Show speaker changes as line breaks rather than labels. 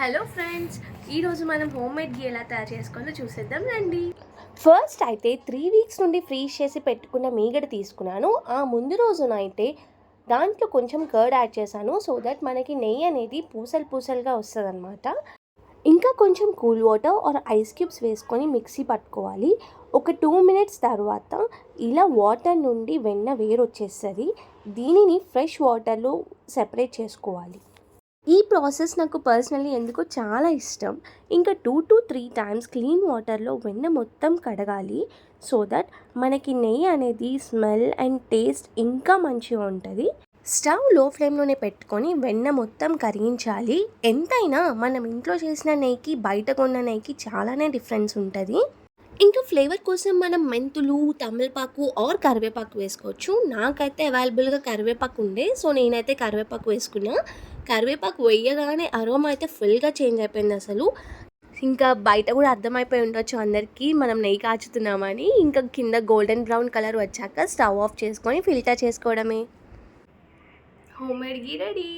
Hello friends ఈరోజు మనం home made గీ ఎలా తయారు చేసుకోవాలో చూసేద్దాం రండి.
ఫస్ట్ అయితే త్రీ వీక్స్ నుండి ఫ్రీజ్ చేసి పెట్టుకున్న మీగడ తీసుకున్నాను. ఆ ముందు రోజునైతే దాంట్లో కొంచెం కర్డ్ యాడ్ చేశాను సో దట్ మనకి నెయ్యి అనేది పూసలు పూసలుగా వస్తుంది అనమాట ఇంకా కొంచెం cool water or ice cubes వేసుకొని మిక్సీ పట్టుకోవాలి. ఒక టూ మినిట్స్ తర్వాత ఇలా వాటర్ నుండి వెన్న వేరు వచ్చేస్తుంది దీనిని ఫ్రెష్ వాటర్లో సెపరేట్ చేసుకోవాలి. ప్రాసెస్ నాకు పర్సనలీ ఎందుకో చాలా ఇష్టం. ఇంకా two to three times clean వాటర్లో వెన్న మొత్తం కడగాలి. సో దట్ మనకి నెయ్యి అనేది స్మెల్ అండ్ టేస్ట్ ఇంకా మంచిగా ఉంటుంది. స్టవ్లో ఫ్లేమ్లోనే పెట్టుకొని వెన్న మొత్తం కరిగించాలి. ఎంతైనా మనం ఇంట్లో చేసిన నెయ్యికి బయట కొన్న నెయ్యికి చాలానే డిఫరెన్స్ ఉంటుంది. ఇంకా ఫ్లేవర్ కోసం మనం మెంతులు తమిళపాకు ఆర్ కరివేపాకు వేసుకోవచ్చు. నాకైతే అవైలబుల్గా కరివేపాకు ఉండే సో నేనైతే కరివేపాకు వేసుకున్నా. కరివేపాకు వేయగానే అరోమా అయితే ఫుల్గా చేంజ్ అయిపోయింది అసలు. ఇంకా బయట కూడా అర్థమైపోయి ఉండొచ్చు అందరికీ మనం నెయ్యి కాచుతున్నామని. ఇంకా కింద గోల్డెన్ బ్రౌన్ కలర్ వచ్చాక స్టవ్ ఆఫ్ చేసుకొని ఫిల్టర్ చేసుకోవడమే.
Home made ghee ready.